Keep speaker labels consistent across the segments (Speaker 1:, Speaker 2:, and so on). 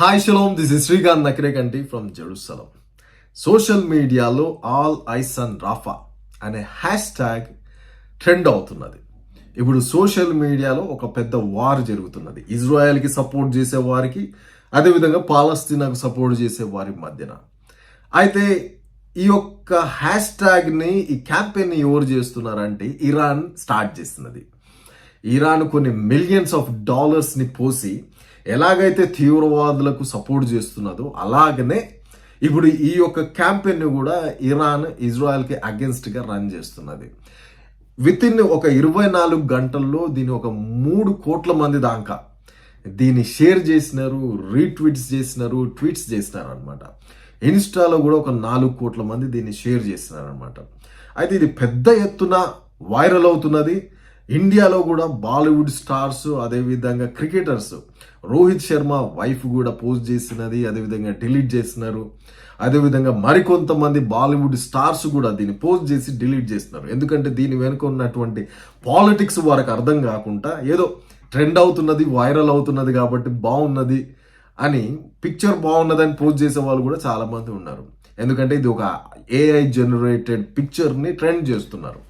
Speaker 1: Hi shalom this is Srikanth Nakarekanti from Jerusalem social మీడియాలో all eyes and Rafah అనే hash tag trend అవుతున్నది. ఇప్పుడు social మీడియాలో ఒక పెద్ద వార్ జరుగుతున్నది. ఇజ్రాయెల్కి సపోర్ట్ చేసే వారికి అదేవిధంగా పాలస్తీనాకు సపోర్ట్ చేసే వారి మధ్యన. అయితే ఈ యొక్క హ్యాష్ ట్యాగ్ని ఈ క్యాంపెయిన్ని ఎవరు చేస్తున్నారంటే ఇరాన్ స్టార్ట్ చేస్తున్నది. ఇరాన్ కొన్ని మిలియన్స్ ఆఫ్ డాలర్స్ని పోసి ఎలాగైతే తీవ్రవాదులకు సపోర్ట్ చేస్తున్నదో అలాగనే ఇప్పుడు ఈ యొక్క క్యాంపెయిన్ని కూడా ఇరాన్ ఇజ్రాయెల్కి అగెన్స్ట్గా రన్ చేస్తున్నది. విత్ ఇన్ ఒక ఇరవై నాలుగు గంటల్లో దీని ఒక మూడు కోట్ల మంది దాకా దీన్ని షేర్ చేసినారు రీట్వీట్స్ చేసినారు ట్వీట్స్ చేసినారు అనమాట ఇన్స్టాలో కూడా ఒక నాలుగు కోట్ల మంది దీన్ని షేర్ చేసినారు అనమాట అయితే ఇది పెద్ద ఎత్తున వైరల్ అవుతున్నది. ఇండియాలో కూడా బాలీవుడ్ స్టార్స్ అదేవిధంగా క్రికెటర్స్ రోహిత్ శర్మ వైఫ్ కూడా పోస్ట్ చేసినది అదేవిధంగా డిలీట్ చేసినారు అదేవిధంగా మరికొంతమంది బాలీవుడ్ స్టార్స్ కూడా దీన్ని పోస్ట్ చేసి డిలీట్ చేస్తున్నారు. ఎందుకంటే దీని వెనుక ఉన్నటువంటి పాలిటిక్స్ వారికి అర్థం కాకుండా ఏదో ట్రెండ్ అవుతున్నది వైరల్ అవుతున్నది కాబట్టి బాగున్నది అని పిక్చర్ బాగున్నదని పోస్ట్ చేసే వాళ్ళు కూడా చాలామంది ఉన్నారు. ఎందుకంటే ఇది ఒక ఏఐ జనరేటెడ్ పిక్చర్ని ట్రెండ్ చేస్తున్నారు.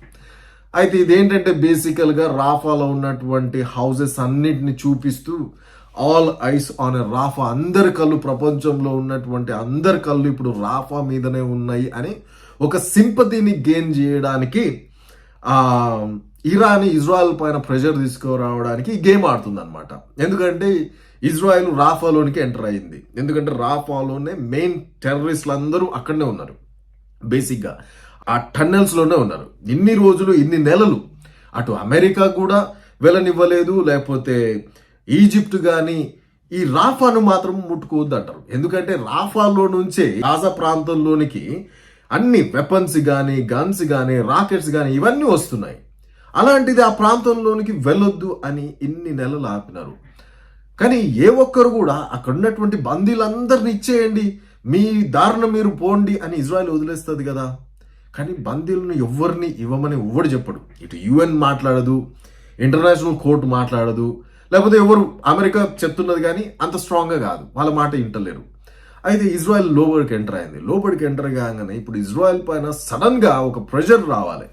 Speaker 1: అయితే ఇదేంటంటే బేసికల్గా రాఫాలో ఉన్నటువంటి హౌసెస్ అన్నిటిని చూపిస్తూ all eyes on a Rafah. అందరి కళ్ళు ప్రపంచంలో ఉన్నటువంటి అందరి కళ్ళు ఇప్పుడు రాఫా మీదనే ఉన్నాయి అని ఒక సింపతిని గెయిన్ చేయడానికి ఇరాన్ ఇజ్రాయెల్ పైన ప్రెషర్ తీసుకురావడానికి ఈ గేమ్ ఆడుతుంది అనమాట ఎందుకంటే ఇజ్రాయెల్ రాఫాలోనికి ఎంటర్ అయింది. ఎందుకంటే రాఫాలోనే మెయిన్ టెర్రరిస్టులు అందరూ అక్కడనే ఉన్నారు. బేసిక్గా ఆ టన్నెల్స్లోనే ఉన్నారు. ఇన్ని రోజులు ఇన్ని నెలలు అటు అమెరికా కూడా వెళ్ళనివ్వలేదు లేకపోతే ఈజిప్ట్ కానీ ఈ రాఫాను మాత్రం ముట్టుకోవద్దు అంటారు ఎందుకంటే రాఫాలో నుంచే గాజా ప్రాంతంలోనికి అన్ని వెపన్స్ కానీ గన్స్ కానీ రాకెట్స్ కానీ ఇవన్నీ వస్తున్నాయి. అలాంటిది ఆ ప్రాంతంలోనికి వెళ్ళొద్దు అని ఇన్ని నెలలు ఆపినారు. కానీ ఏ ఒక్కరు కూడా అక్కడ ఉన్నటువంటి బందీలందరిని ఇచ్చేయండి మీ దారుణ మీరు పోండి అని ఇజ్రాయెల్ వదిలేస్తుంది కదా. కానీ బందీలను ఎవరిని ఇవ్వమని ఎవడు చెప్పడు. ఇటు యుఎన్ మాట్లాడదు ఇంటర్నేషనల్ కోర్టు మాట్లాడదు లేకపోతే ఎవరు అమెరికా చెప్తున్నది కానీ అంత స్ట్రాంగ్గా కాదు. వాళ్ళ మాట వింటలేరు. అయితే ఇజ్రాయెల్ లోబడికి ఎంటర్ అయింది. లోబడికి ఎంటర్ కాగానే ఇప్పుడు ఇజ్రాయెల్ పైన సడన్గా ఒక ప్రెషర్ రావాలి.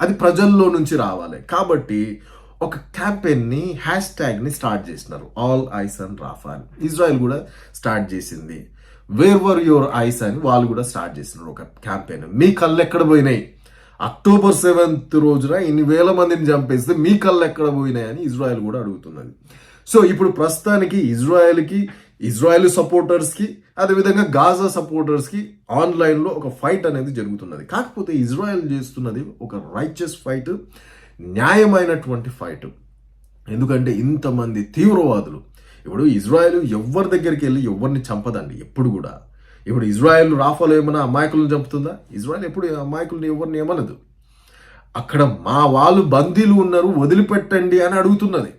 Speaker 1: అది ప్రజల్లో నుంచి రావాలి. కాబట్టి ఒక క్యాంపెయిన్ని హ్యాష్ ట్యాగ్ని స్టార్ట్ చేసినారు. ఆల్ ఐస్ అండ్ రాఫాన్ అని ఇజ్రాయెల్ కూడా స్టార్ట్ చేసింది. వేర్ వర్ యువర్ ఐస్ అని వాళ్ళు కూడా స్టార్ట్ చేసినారు ఒక క్యాంపెయిన్ మీ కళ్ళు ఎక్కడ పోయినాయి? అక్టోబర్ సెవెంత్ రోజున ఇన్ని వేల మందిని చంపేస్తే మీ కళ్ళు ఎక్కడ పోయినాయని ఇజ్రాయెల్ కూడా అడుగుతున్నది. సో ఇప్పుడు ప్రస్తుతానికి ఇజ్రాయెల్కి ఇజ్రాయెల్ సపోర్టర్స్కి అదేవిధంగా గాజా సపోర్టర్స్కి ఆన్లైన్లో ఒక ఫైట్ అనేది జరుగుతున్నది. కాకపోతే ఇజ్రాయెల్ చేస్తున్నది ఒక రైచస్ ఫైట్ న్యాయమైనటువంటి ఫైట్. ఎందుకంటే ఇంతమంది తీవ్రవాదులు ఇప్పుడు ఇజ్రాయెల్ ఎవరి దగ్గరికి వెళ్ళి ఎవరిని చంపదండి? ఎప్పుడు కూడా. ఇప్పుడు ఇజ్రాయెల్ రాఫాలో ఏమైనా అమాయకులను చంపుతుందా? ఇజ్రాయెల్ ఎప్పుడు అమాయకులను ఎవరిని ఏమనదు. అక్కడ మా వాళ్ళు బందీలు ఉన్నారు వదిలిపెట్టండి అని అడుగుతున్నది.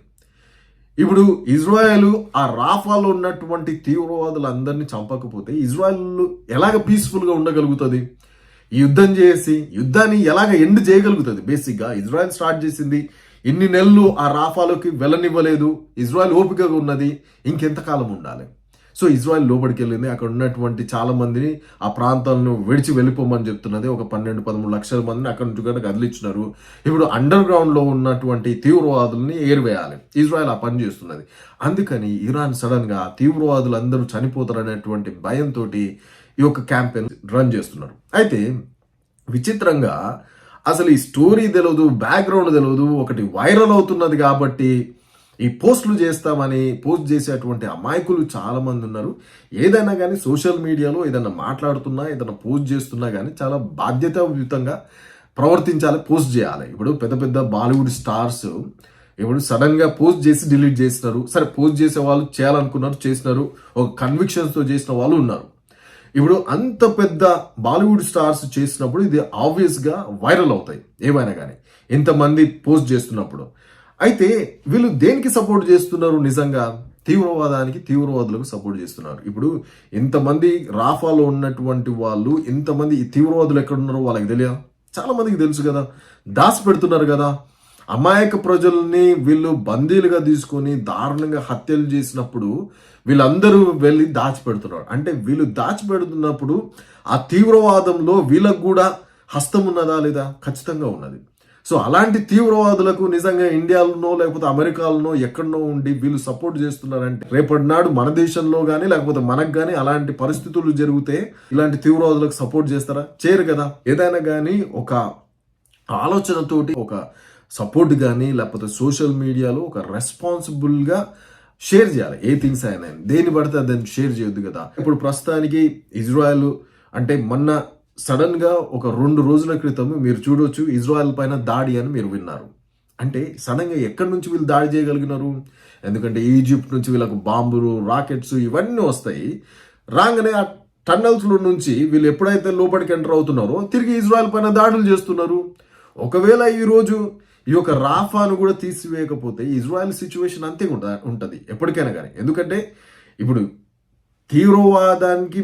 Speaker 1: ఇప్పుడు ఇజ్రాయెల్ ఆ రాఫాలో ఉన్నటువంటి తీవ్రవాదులందరినీ చంపకపోతే ఇజ్రాయెల్ ఎలాగ పీస్ఫుల్గా ఉండగలుగుతుంది? యుద్ధం చేసి యుద్ధాన్ని ఎలాగ ఎండ్ చేయగలుగుతుంది? బేసిక్గా ఇజ్రాయెల్ స్టార్ట్ చేసింది ఇన్ని నెలలు ఆ రాఫాలోకి వెళ్ళనివ్వలేదు ఇజ్రాయెల్ ఓపికగా ఉన్నది ఇంకెంతకాలం ఉండాలి? సో ఇజ్రాయెల్ లోపలికి వెళ్ళింది. అక్కడ ఉన్నటువంటి చాలా మందిని ఆ ప్రాంతాలను విడిచి వెళ్ళిపోమని చెప్తున్నది. ఒక పన్నెండు పదమూడు లక్షల మందిని అక్కడ నుంచి కనుక కదిలిచ్చినారు ఇప్పుడు అండర్ గ్రౌండ్లో ఉన్నటువంటి తీవ్రవాదుల్ని ఏరివేయాలి. ఇజ్రాయెల్ ఆ పని చేస్తున్నది. అందుకని ఇరాన్ సడన్గా తీవ్రవాదులు అందరూ చనిపోతారు అనేటువంటి భయంతో ఈ యొక్క క్యాంపెయిన్ రన్ చేస్తున్నారు. అయితే విచిత్రంగా అసలు ఈ స్టోరీ తెలియదు బ్యాక్గ్రౌండ్ తెలియదు ఒకటి వైరల్ అవుతున్నది కాబట్టి ఈ పోస్టులు చేస్తామని పోస్ట్ చేసేటువంటి అమాయకులు చాలామంది ఉన్నారు. ఏదైనా కానీ సోషల్ మీడియాలో ఏదైనా మాట్లాడుతున్నా ఏదైనా పోస్ట్ చేస్తున్నా కానీ చాలా బాధ్యతాయుతంగా ప్రవర్తించాలి పోస్ట్ చేయాలి. ఇప్పుడు పెద్ద పెద్ద బాలీవుడ్ స్టార్స్ ఇప్పుడు సడన్గా పోస్ట్ చేసి డిలీట్ చేసినారు. సరే పోస్ట్ చేసే వాళ్ళు చేయాలనుకున్నారు చేసినారు. ఒక కన్విక్షన్స్తో చేసిన వాళ్ళు ఉన్నారు. ఇప్పుడు అంత పెద్ద బాలీవుడ్ స్టార్స్ చేసినప్పుడు ఇది ఆబ్వియస్గా వైరల్ అవుతాయి. ఏమైనా కానీ ఇంతమంది పోస్ట్ చేస్తున్నప్పుడు. అయితే వీళ్ళు దేనికి సపోర్ట్ చేస్తున్నారు నిజంగా? తీవ్రవాదానికి తీవ్రవాదులకు సపోర్ట్ చేస్తున్నారు. ఇప్పుడు ఇంతమంది రాఫాలో ఉన్నటువంటి వాళ్ళు ఇంతమంది ఈ తీవ్రవాదులు ఎక్కడ ఉన్నారో వాళ్ళకి తెలియదు? చాలా మందికి తెలుసు కదా. దాచి పెడుతున్నారు కదా. అమాయక ప్రజల్ని వీళ్ళు బందీలుగా తీసుకొని దారుణంగా హత్యలు చేసినప్పుడు వీళ్ళందరూ వెళ్ళి దాచిపెడుతున్నారు అంటే వీళ్ళు దాచిపెడుతున్నప్పుడు ఆ తీవ్రవాదంలో వీళ్ళకు కూడా హస్తం ఉన్నదా లేదా? ఖచ్చితంగా ఉన్నది. సో అలాంటి తీవ్రవాదులకు నిజంగా ఇండియాలోనో లేకపోతే అమెరికాలోనో ఎక్కడనో ఉండి వీళ్ళు సపోర్ట్ చేస్తున్నారంటే రేపటి నాడు మన దేశంలో కానీ లేకపోతే మనకు కానీ అలాంటి పరిస్థితులు జరిగితే ఇలాంటి తీవ్రవాదులకు సపోర్ట్ చేస్తారా? చేయరు కదా. ఏదైనా కానీ ఒక ఆలోచనతోటి ఒక సపోర్ట్ కానీ లేకపోతే సోషల్ మీడియాలో ఒక రెస్పాన్సిబుల్గా షేర్ చేయాలి. ఏ థింగ్స్ అయినా. దేని పడితే దాన్ని షేర్ చేయొద్దు కదా. ఇప్పుడు ప్రస్తుతానికి ఇజ్రాయెల్ అంటే మొన్న సడన్గా ఒక రెండు రోజుల క్రితం మీరు చూడొచ్చు ఇజ్రాయెల్ పైన దాడి అని మీరు విన్నారు. అంటే సడన్గా ఎక్కడి నుంచి వీళ్ళు దాడి చేయగలిగినారు? ఎందుకంటే ఈజిప్ట్ నుంచి వీళ్ళకు బాంబులు రాకెట్స్ ఇవన్నీ వస్తాయి. రాగానే ఆ టన్నల్స్లో నుంచి వీళ్ళు ఎప్పుడైతే లోపలికి ఎంటర్ అవుతున్నారో తిరిగి ఇజ్రాయెల్ పైన దాడులు చేస్తున్నారు. ఒకవేళ ఈరోజు ఈ యొక్క రాఫాను కూడా తీసివేయకపోతే ఇజ్రాయెల్ సిచ్యువేషన్ అంతే ఉంట- ఎప్పటికైనా కానీ ఎందుకంటే ఇప్పుడు తీవ్రవాదానికి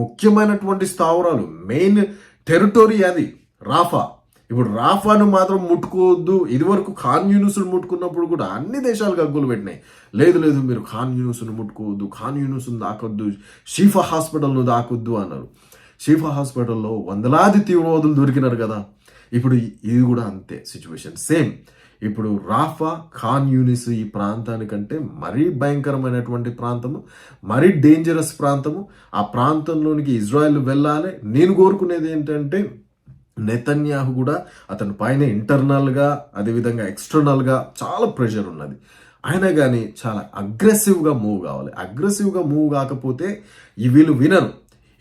Speaker 1: ముఖ్యమైనటువంటి స్థావరాలు మెయిన్ టెరిటరీ అది రాఫా. ఇప్పుడు రాఫాను మాత్రం ముట్టుకోవద్దు. ఇదివరకు ఖాన్ యూనుస్ను ముట్టుకున్నప్పుడు కూడా అన్ని దేశాలు గగ్గులు పెట్టినాయి. లేదు లేదు మీరు ఖాన్ యూనుసును ముట్టుకోవద్దు ఖాన్ యూనుసును దాకొద్దు షీఫా హాస్పిటల్ను దాకొద్దు అన్నారు. షీఫా హాస్పిటల్లో వందలాది తీవ్రవాదులు దొరికినారు కదా. ఇప్పుడు ఇది కూడా అంతే సిచ్యువేషన్ సేమ్ ఇప్పుడు రాఫా ఖాన్ యూనిస్ ఈ ప్రాంతానికంటే మరీ భయంకరమైనటువంటి ప్రాంతము మరీ డేంజరస్ ప్రాంతము. ఆ ప్రాంతంలోనికి ఇజ్రాయెల్ వెళ్ళాలి. నేను కోరుకునేది ఏంటంటే నెతన్యాహు కూడా అతని పైన ఇంటర్నల్గా అదేవిధంగా ఎక్స్టర్నల్గా చాలా ప్రెషర్ ఉన్నది. అయినా కానీ చాలా అగ్రెసివ్గా మూవ్ కావాలి. అగ్రెసివ్గా మూవ్ కాకపోతే ఈ వీళ్ళు వినరు.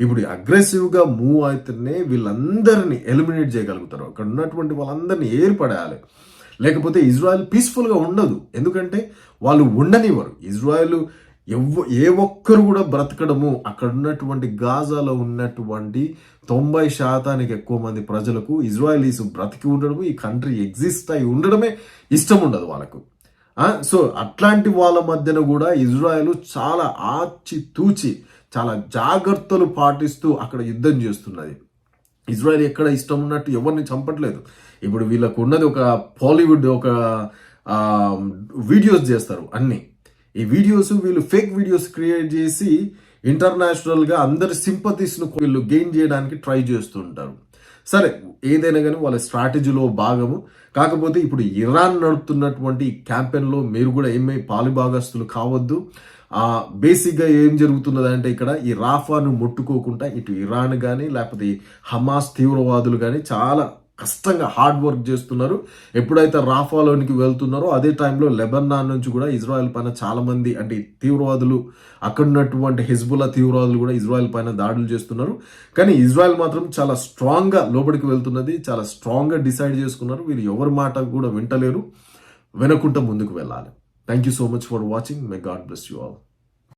Speaker 1: ఇప్పుడు అగ్రెసివ్గా మూవ్ అయితేనే వీళ్ళందరినీ ఎలిమినేట్ చేయగలుగుతారు. అక్కడ ఉన్నటువంటి వాళ్ళందరినీ ఏర్పడాలి లేకపోతే ఇజ్రాయెల్ పీస్ఫుల్గా ఉండదు. ఎందుకంటే వాళ్ళు ఉండనివ్వరు. ఇజ్రాయెల్ ఎవ్వ ఏ ఒక్కరు కూడా బ్రతకడము. అక్కడ ఉన్నటువంటి గాజాలో ఉన్నటువంటి తొంభై శాతానికి ఎక్కువ మంది ప్రజలకు ఇజ్రాయలీస్ బ్రతికి ఉండడము ఈ కంట్రీ ఎగ్జిస్ట్ అయి ఉండడమే ఇష్టం ఉండదు వాళ్ళకు. సో అట్లాంటి వాళ్ళ మధ్యన కూడా ఇజ్రాయెల్ చాలా ఆచి తూచి చాలా జాగ్రత్తలు పాటిస్తూ అక్కడ యుద్ధం చేస్తున్నది. ఇజ్రాయెల్ ఎక్కడ ఇష్టం ఉన్నట్టు ఎవరిని చంపట్లేదు. ఇప్పుడు వీళ్ళకు ఉన్నది ఒక బాలీవుడ్ ఒక వీడియోస్ చేస్తారు అన్నీ. ఈ వీడియోస్ వీళ్ళు ఫేక్ వీడియోస్ క్రియేట్ చేసి ఇంటర్నేషనల్గా అందరి సింపతీస్ను వీళ్ళు గెయిన్ చేయడానికి ట్రై చేస్తుంటారు సరే ఏదైనా కానీ వాళ్ళ స్ట్రాటజీలో భాగము. కాకపోతే ఇప్పుడు ఇరాన్ నడుపుతున్నటువంటి క్యాంపెయిన్లో మీరు కూడా ఏమై పాలుభాగస్తులు కావద్దు. బేసిక్గా ఏం జరుగుతున్నది అంటే ఇక్కడ ఈ రాఫాను ముట్టుకోకుండా ఇటు ఇరాన్ కానీ లేకపోతే హమాస్ తీవ్రవాదులు కానీ చాలా కష్టంగా హార్డ్ వర్క్ చేస్తున్నారు. ఎప్పుడైతే రాఫాలోనికి వెళ్తున్నారో అదే టైంలో లెబనాన్ నుంచి కూడా ఇజ్రాయెల్ పైన చాలామంది అంటే తీవ్రవాదులు అక్కడ ఉన్నటువంటి హిజ్బుల్లా తీవ్రవాదులు కూడా ఇజ్రాయెల్ పైన దాడులు చేస్తున్నారు. కానీ ఇజ్రాయెల్ మాత్రం చాలా స్ట్రాంగ్గా లోపలికి వెళ్తున్నది చాలా స్ట్రాంగ్గా డిసైడ్ చేసుకున్నారు. వీరు ఎవరి మాట కూడా వింటలేరు. వినకుండా ముందుకు వెళ్ళాలి. Thank you so much for watching may God bless you all